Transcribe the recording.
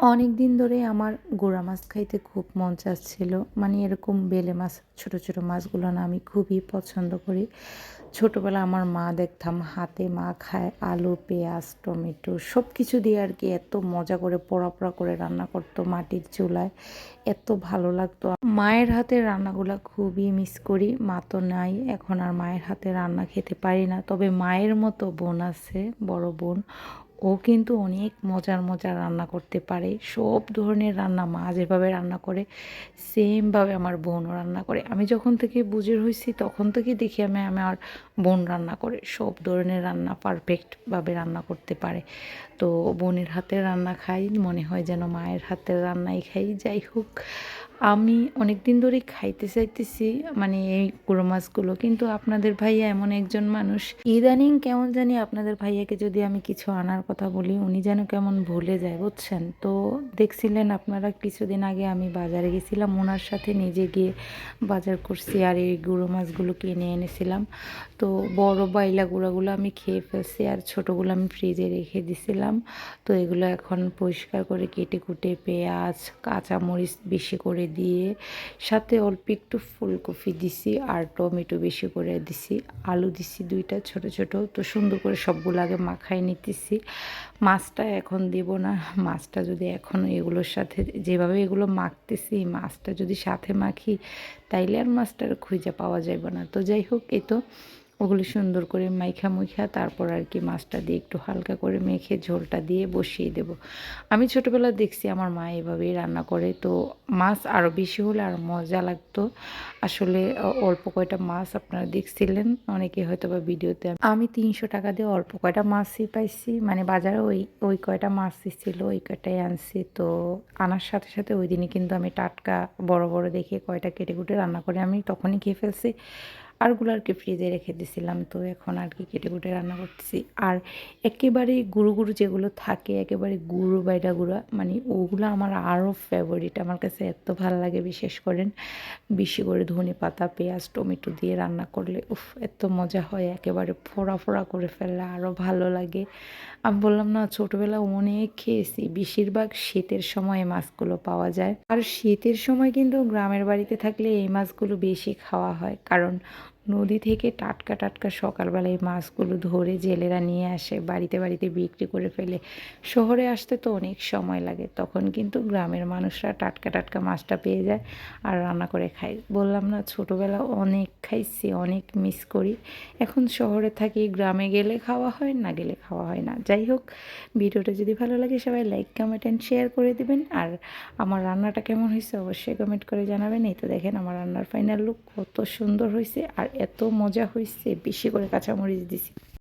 অনেক দিন ধরে আমার গোড়া মাছ খাইতে খুব মন চাচ্ছিল। মানে এরকম বেলে মাছ, ছোট ছোট মাছগুলো না আমি খুবই পছন্দ করি। ছোটোবেলা আমার মা দেখতাম হাতে মা খায় আলু, পেঁয়াজ, টমেটো সব কিছু দিয়ে আর কি এত মজা করে পোড়া পোড়া করে রান্না করতো মাটির চুলায়। এত ভালো লাগতো। মায়ের হাতের রান্নাগুলো খুবই মিস করি। মা তো নাই, এখন আর মায়ের হাতে রান্না খেতে পারি না। তবে মায়ের মতো বোন আছে, বড় বোন। ও কিন্তু অনেক মজার মজার রান্না করতে পারে। সব ধরনের রান্না মা যেভাবে রান্না করে, সেমভাবে আমার বোনও রান্না করে। আমি যখন থেকে বুঝের হয়েছি তখন থেকে দেখি আমি আমার বোন রান্না করে। সব ধরনের রান্না পারফেক্টভাবে রান্না করতে পারে। তো বোনের হাতের রান্না খাই, মনে হয় যেন মায়ের হাতের রান্নাই খাই। যাই হোক আমি অনেক দিন ধরেই খাইতে চাইতেছি মানে এই গুঁড়ো মাছগুলো। কিন্তু আপনাদের ভাইয়া এমন একজন মানুষ, ইদানিং কেমন জানি আপনাদের ভাইয়াকে যদি আমি কিছু আনার কথা বলি, উনি যেন কেমন ভুলে যায়, বুঝছেন? তো দেখছিলেন আপনারা কিছুদিন আগে আমি বাজারে গেছিলাম ওনার সাথে নিজে গিয়ে বাজার করছি আর এই গুঁড়ো মাছগুলো কিনে এনেছিলাম। তো বড় বাইলা গুঁড়াগুলো আমি খেয়ে ফেলছি আর ছোটোগুলো আমি ফ্রিজে রেখে দিছিলাম। তো এগুলো এখন পরিষ্কার করে কেটে কুটে পেঁয়াজ, কাঁচামরিচ বেশি করে দিয়ে সাথে অল্প একটু ফুলকপি দিছি আর টমেটো বেশি করে দিছি। আলু দিছি দুইটা ছোট ছোট। তো সুন্দর করে সবগুলো আগে মাখাই নিতেছি। মাছটা এখন দেব না। মাছটা যদি এখন এগুলোর সাথে যেভাবে এগুলো মাখতেছি, মাছটা যদি সাথে মাখি, তাইলে আর মাছটার খুঁজে পাওয়া যাবে না। তো যাই হোক এই তো ওগুলো সুন্দর করে মাইখা মুখা তারপর আর কি মাছটা দিয়ে একটু হালকা করে মেখে ঝোলটা দিয়ে বসিয়ে দেব। আমি ছোটোবেলা দেখছি আমার মা এভাবেই রান্না করে, তো মাছ আরও বেশি হলে আর মজা লাগতো। আসলে অল্প কয়টা মাছ আপনারা দেখছিলেন, অনেকে হয়তো বা ভিডিওতে আমি তিনশো টাকা দিয়ে অল্প কয়টা মাছই পাইছি মানে বাজারে ওই ওই কয়টা মাছই ছিল, ওই কয়টাই আনছি। তো আনার সাথে সাথে ওই দিনই কিন্তু আমি টাটকা বড় বড় দেখে কয়টা কেটে কুটে রান্না করে আমি তখনই খেয়ে ফেলছি। আরগুলো আর কি ফ্রিজে রেখে দিছিলাম, তো এখন আর কি কেটে কুটে রান্না করতেছি। আর একেবারে গুঁড়ো গুঁড়ো যেগুলো থাকে, একেবারে গুঁড়ো বাইডা গুঁড়া মানে ওগুলো আমার আরও ফেভারিট আমার কাছে এত ভালো লাগে। বিশেষ করেন বেশি করে ধনে পাতা, পেঁয়াজ, টমেটো দিয়ে রান্না করলে, উফ, এত মজা হয়। একেবারে ফোড়া ফোড়া করে ফেললে আরও ভালো লাগে। আমি বললাম, না ছোটোবেলা অনেক খেয়েছি। বেশিরভাগ শীতের সময় মাছগুলো পাওয়া যায়। আর শীতের সময় কিন্তু গ্রামের বাড়িতে থাকলে এই মাছগুলো বেশি খাওয়া হয়। কারণ নদী থেকে টাটকা টাটকা সকালবেলায় মাছগুলো ধরে জেলেরা নিয়ে আসে, বাড়িতে বাড়িতে বিক্রি করে ফেলে। শহরে আসতে তো অনেক সময় লাগে, তখন কিন্তু গ্রামের মানুষরা টাটকা টাটকা মাছটা পেয়ে যায় আর রান্না করে খায়। বললাম না ছোটোবেলা অনেক খাইছি, অনেক মিস করি। এখন শহরে থাকি, গ্রামে গেলে খাওয়া হয়, না গেলে খাওয়া হয় না। যাই হোক, ভিডিওটা যদি ভালো লাগে সবাই লাইক, কমেন্ট অ্যান্ড শেয়ার করে দেবেন। আর আমার রান্নাটা কেমন হয়েছে অবশ্যই কমেন্ট করে জানাবেন। এই তো দেখেন আমার রান্নার ফাইনাল লুক কত সুন্দর হয়েছে। আর এত মজা হয়েছে বেশি করে কাঁচামরিচ দিছি।